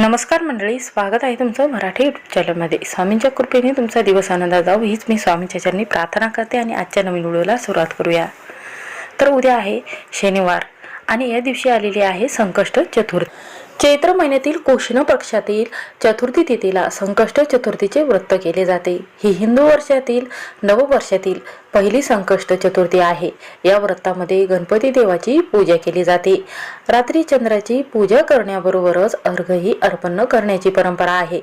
नमस्कार मंडळी स्वागत आहे तुमचं मराठी युट्यूब चॅनलमध्ये स्वामींच्या कृपेने तुमचा दिवस आनंदात जाऊ हीच मी स्वामींच्या चरणी प्रार्थना करते आणि आजच्या नवीन व्हिडिओला सुरुवात करूया. तर उद्या आहे शनिवार आणि या दिवशी आलेली आहे संकष्ट चतुर्थी. चैत्र महिन्यातील कृष्ण पक्षातील चतुर्थी तिथीला संकष्ट चतुर्थीचे व्रत केले जाते. ही हिंदू वर्षातील नववर्षातील पहिली संकष्ट चतुर्थी आहे. या व्रतामध्ये गणपती देवाची पूजा केली जाते. रात्री चंद्राची पूजा करण्याबरोबरच अर्घही अर्पण करण्याची परंपरा आहे.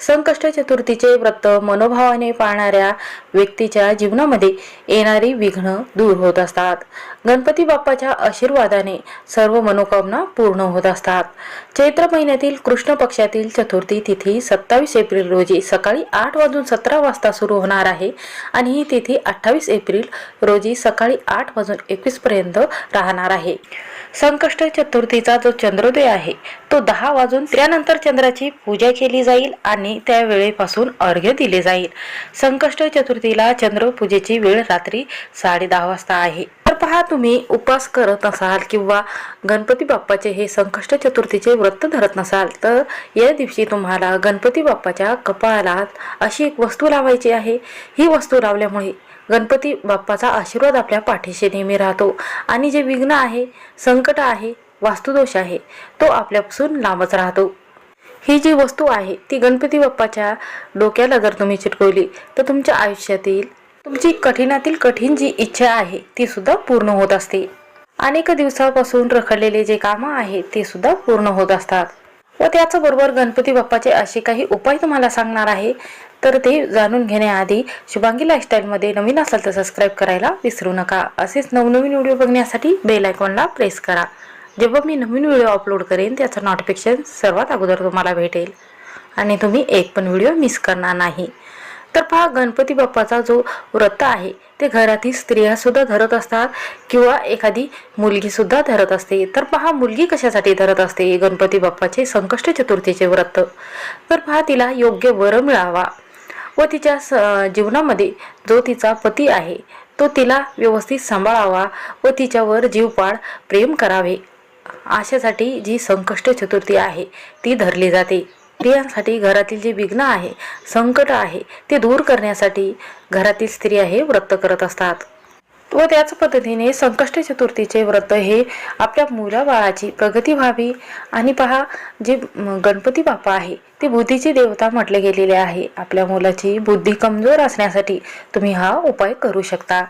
संकष्ट चतुर्थीचे व्रत मनोभावाने पाळणाऱ्या व्यक्तीच्या जीवनामध्ये येणारी विघ्न दूर होत असतात. गणपती बाप्पाच्या आशीर्वादाने सर्व मनोकामना पूर्ण होत असतात. चैत्र महिन्यातील कृष्ण पक्षातील चतुर्थी तिथी सत्तावीस एप्रिल रोजी सकाळी आठ वाजून सतरा वाजता सुरू होणार आहे आणि ही तिथी अठ्ठावीस एप्रिल रोजी सकाळी आठ वाजून एकवीस पर्यंत राहणार आहे. संकष्ट चतुर्थीचा जो चंद्रोदय आहे तो दहा वाजून त्यानंतर चंद्राची पूजा केली जाईल आणि त्या वेळेपासून अर्घ्य दिले जाईल. संकष्ट चतुर्थीला चंद्रपूजेची वेळ रात्री साडे दहा वाजता आहे. तर पहा तुम्ही उपवास करत नसाल किंवा गणपती बाप्पाचे हे संकष्ट चतुर्थीचे व्रत धरत नसाल तर या दिवशी तुम्हाला गणपती बाप्पाच्या कपाळाला अशी एक वस्तू लावायची आहे. ही वस्तू लावल्यामुळे गणपती बाप्पाचा आशीर्वाद आपल्या पाठीशी नेहमी राहतो. आणि जे विघ्न आहे संकट आहे वास्तुदोष आहे तो आपल्यापासून लांबच राहतो. ही जी वस्तू आहे ती गणपती बाप्पाच्या डोक्याला जर तुम्ही चिटकवली तर तुमच्या आयुष्यातील तुमची कठीणातील कठीण जी इच्छा आहे ती सुद्धा पूर्ण होत असते. अनेक दिवसापासून रखडलेले जे कामं आहेत ते सुद्धा पूर्ण होत असतात. व त्याचबरोबर गणपती बाप्पाचे असे काही उपाय तुम्हाला सांगणार आहे तर ते जाणून घेण्याआधी शुभांगी लाईफस्टाईलमध्ये नवीन असाल तर सबस्क्राईब करायला विसरू नका. असेच नवनवीन व्हिडिओ बघण्यासाठी बेल आयकॉनला प्रेस करा. जेव्हा मी नवीन व्हिडिओ अपलोड करेन त्याचं नोटिफिकेशन सर्वात अगोदर तुम्हाला भेटेल. आणि तुम्ही एक पण व्हिडिओ मिस करणार नाही. तर पहा गणपती बाप्पाचा जो व्रत आहे ते घरातील स्त्रियासुद्धा धरत असतात किंवा एखादी मुलगीसुद्धा धरत असते. तर पहा मुलगी कशासाठी धरत असते? गणपती बाप्पाचे संकष्ट चतुर्थीचे व्रत. तर पहा तिला योग्य वर मिळावा. व तिच्या स जीवनामध्ये जो तिचा पती आहे तो तिला व्यवस्थित सांभाळावा व तिच्यावर जीवपाड प्रेम करावे. अशासाठी जी संकष्ट चतुर्थी आहे ती धरली जाते. स्त्रियांसाठी घरातील जे विघ्न आहे संकट आहे ते दूर करण्यासाठी घरातील स्त्रिया हे व्रत करत असतात. व त्याच पद्धतीने संकष्ट चतुर्थीचे व्रत हे आपल्या मुलाबाळाची प्रगती व्हावी. आणि पहा जे गणपती बाप्पा आहे ते बुद्धीची देवता म्हटले गेलेले आहे. आपल्या मुलाची बुद्धी कमजोर असण्यासाठी तुम्ही हा उपाय करू शकता.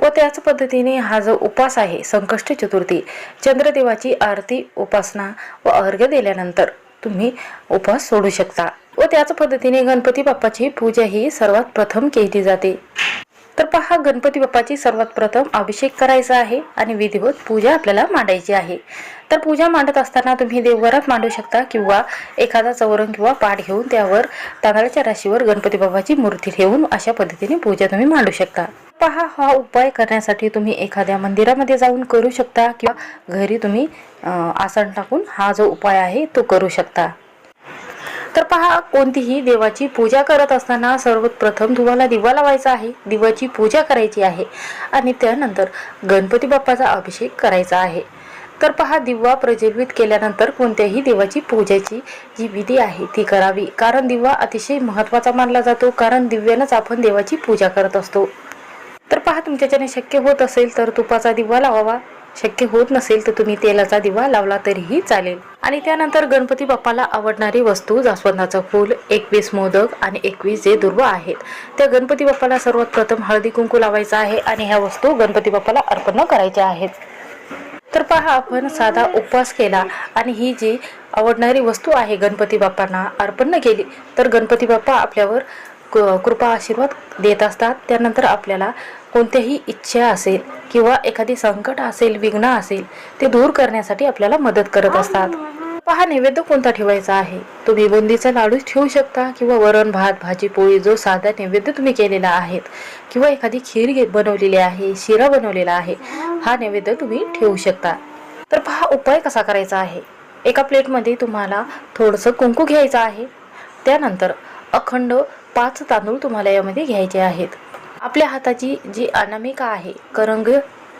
व त्याच पद्धतीने हा जो उपास आहे संकष्ट चतुर्थी चंद्रदेवाची आरती उपासना व अर्घ्य दिल्यानंतर तुम्ही उपास सोडू शकता. व त्याच पद्धतीने गणपती बाप्पाची पूजा ही सर्वात प्रथम केली जाते. तर पहा गणपती बाप्पाची सर्वात प्रथम अभिषेक करायचा आहे आणि विधिवत पूजा आपल्याला मांडायची आहे. तर पूजा मांडत असताना तुम्ही देवघरात मांडू शकता किंवा एखादा चौरंग किंवा पाठ घेऊन त्यावर तांदळाच्या राशीवर गणपती बाप्पाची मूर्ती ठेवून अशा पद्धतीने पूजा तुम्ही मांडू शकता. पहा हा उपाय करण्यासाठी तुम्ही एखाद्या मंदिरामध्ये जाऊन करू शकता किंवा घरी तुम्ही आसन टाकून हा जो उपाय आहे तो करू शकता. तर पहा कोणतीही देवाची पूजा करत असताना सर्वप्रथम तुम्हाला दिवा लावायचा आहे. दिवाची पूजा करायची आहे आणि त्यानंतर गणपती बाप्पाचा अभिषेक करायचा आहे. तर पहा दिवा प्रज्वलित केल्यानंतर कोणत्याही देवाची पूजेची जी विधी आहे ती करावी. कारण दिवा अतिशय महत्त्वाचा मानला जातो कारण दिव्यानंच आपण देवाची पूजा करत असतो. तर पहा तुमच्याच्याने शक्य होत असेल तर तुपाचा दिवा लावावा. शक्य होत नसेल तर तुम्ही तेलाचा दिवा लावला तरीही चालेल. आणि त्यानंतर गणपती बाप्पाला आवडणारी वस्तू जास्वंदाचं फूल एकवीस मोदक आणि एकवीस जे दुर्वा आहेत. त्या गणपती बाप्पाला सर्वात प्रथम हळदी कुंकू लावायचा आहे आणि ह्या वस्तू गणपती बाप्पाला अर्पण करायच्या आहेत. तर पहा आपण साधा उपवास केला आणि ही जी आवडणारी वस्तू आहे गणपती बाप्पांना अर्पण केली तर गणपती बाप्पा आपल्यावर क- कृपा आशीर्वाद देत असतात. त्यानंतर आपल्याला कोणत्याही इच्छा असेल किंवा एखादी संकट असेल विघ्न असेल ते दूर करण्यासाठी आपल्याला मदत करत असतात. पहा नैवेद्य कोणता ठेवायचा आहे? तुम्ही बुंदीचा लाडू ठेवू शकता किंवा वरण भात भाजी पोळी जो साधा नैवेद्य तुम्ही केलेला आहेत किंवा एखादी खीर बनवलेली आहे शिरा बनवलेला आहे हा नैवेद्य तुम्ही ठेवू शकता. तर पहा उपाय कसा करायचा आहे? एका प्लेटमध्ये तुम्हाला थोडंसं कुंकू घ्यायचं आहे. त्यानंतर अखंड पाच तांदूळ तुम्हाला यामध्ये घ्यायचे आहेत. आपल्या हाताची जी अनामिका आहे करंग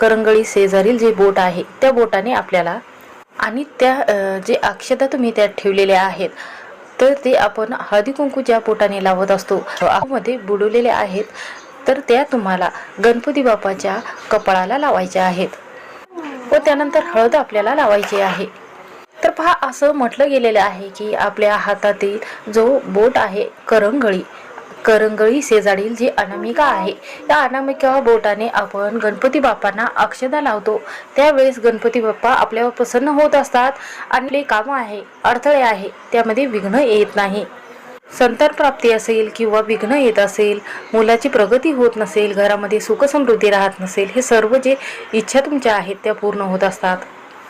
करंगळी शेजारील जे बोट आहे त्या बोटाने आपल्याला आणि त्या जे अक्षता तुम्ही त्यात ठेवलेल्या आहेत तर ते आपण हळदी कुंकू ज्या पोटाने लावत असतो. मध्ये बुडवलेल्या आहेत तर त्या तुम्हाला गणपती बाप्पाच्या कपाळाला लावायच्या आहेत. व त्यानंतर हळद आपल्याला लावायची आहे. तर पहा असं म्हटलं गेलेलं आहे की आपल्या हातातील जो बोट आहे करंगळी करंगळी शेजारील जी अनामिका आहे त्या अनामिका बोटाने आपण गणपती बाप्पांना अक्षदा लावतो. त्यावेळेस गणपती बाप्पा आपल्यावर प्रसन्न होत असतात आणि आपले कामं आहे अडथळे आहे त्यामध्ये विघ्न येत नाही. संतान प्राप्ती असेल किंवा विघ्न येत असेल मुलाची प्रगती होत नसेल घरामध्ये सुखसमृद्धी राहत नसेल हे सर्व जे इच्छा तुमच्या आहेत त्या पूर्ण होत असतात.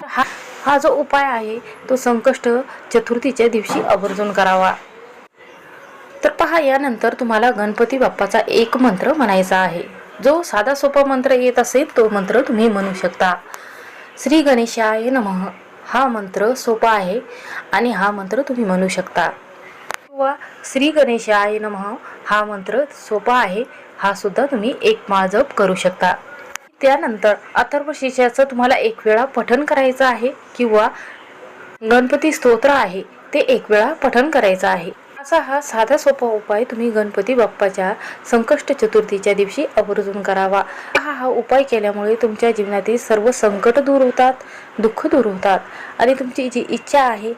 हा हा जो उपाय आहे तो संकष्ट चतुर्थीच्या दिवशी आवर्जून करावा. तर पहा यानंतर तुम्हाला गणपती बाप्पाचा एक मंत्र म्हणायचा आहे. जो साधा सोपा मंत्र येत असेल तो मंत्र तुम्ही म्हणू शकता. श्री गणेशाय नमः. हा मंत्र सोपा आहे आणि हा मंत्र तुम्ही म्हणू शकता. किंवा श्री गणेशाय नमः. हा मंत्र सोपा आहे. हा सुद्धा तुम्ही एक माळ जप करू शकता. त्यानंतर अथर्व तुम्हाला एक वेळा पठण करायचं आहे किंवा गणपती स्तोत्र आहे ते एक वेळा पठण करायचं आहे. असा हा साधा सोपा उपाय तुम्ही गणपती बाप्पाच्या संकष्ट चतुर्थीच्या दिवशी आवर्जून करावा. हा हा उपाय केल्यामुळे तुमच्या जीवनातील सर्व संकट दूर होतात दुःख दूर होतात आणि तुमची जी इच्छा आहे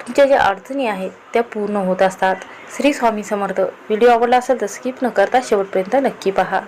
तुमच्या ज्या अडचणी आहेत त्या पूर्ण होत असतात. श्री स्वामी समर्थ. व्हिडिओ आवडला असेल तर स्किप न करता शेवटपर्यंत नक्की पहा.